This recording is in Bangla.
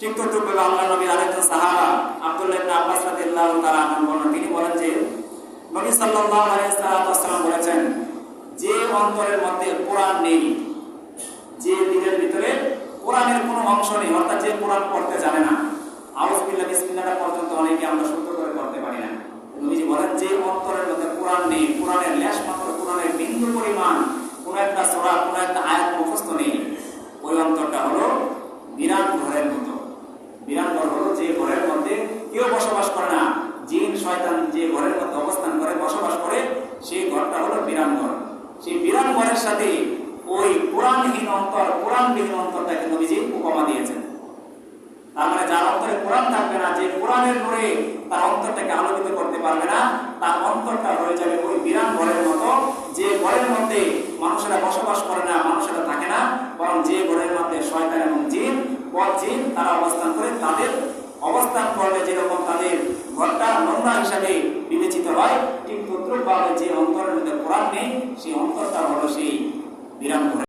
ঠিক তদ্রুপভাবে আল্লাহ নবীর আরেকজন সাহাবা আব্দুল্লাহ ইবনে আব্বাস রাদিয়াল্লাহু তাআলা আনহু বর্ণনা তিনি বলেন যে, নবী সাল্লাল্লাহু আলাইহি ওয়াসাল্লাম বলেছেন, যে অন্তরের মধ্যে কোরআন নেই, যে দিনের ভিতরে কোরআনের কোনো অংশ নেই, অর্থাৎ যে কোরআন পড়তে জানে না আউযবিল্লাহ বিসমিল্লাহটা পর্যন্ত অনেকে আমরা শুদ্ধ করে পড়তে পারি না। নবীজি বলেন, যে অন্তরের মধ্যে কোরআন নেই, কোরআনের লেশ মাত্র কোরআনের বিন্দু পরিমাণ, কোন একটা সূরা, কোন একটা আয়াত মুখস্থ নেই ওই অন্তরটা হলো বিরাট ঘরের মতো বিরাট ঘর হলো যে ঘরের মধ্যে কেউ বসবাস করে না, জিন, শয়তান যে ঘরের মধ্যে অবস্থান করে, বসবাস করে, সেই ঘরটা হলো বিরান ঘর। সেই বিরান ঘরের সাথে ওই কোরআনহীন অন্তর, কোরআনবিহীন অন্তরটাকে নবীজি উপমা দিয়েছেন। তার মানে যার অন্তরে কোরআন থাকবে না, যে কোরআনের নূরে তার অন্তরটাকে আলোকিত করতে পারবে না, তার অন্তরটা হয়ে যাবে ওই বিরান ঘরের মতো। যে ঘরের মধ্যে মানুষেরা বসবাস করে না, মানুষেরা থাকে না, বরং যে ঘরের মধ্যে শয়তান এবং জিন পথ জিন তারা অবস্থান ঘরটা নোংরা হিসাবে বিবেচিত হয়। কিন্তু তদ্রুপ যে অন্তরের মধ্যে কোরআন নেই, সেই অন্তরটা হলো সেই বিরাম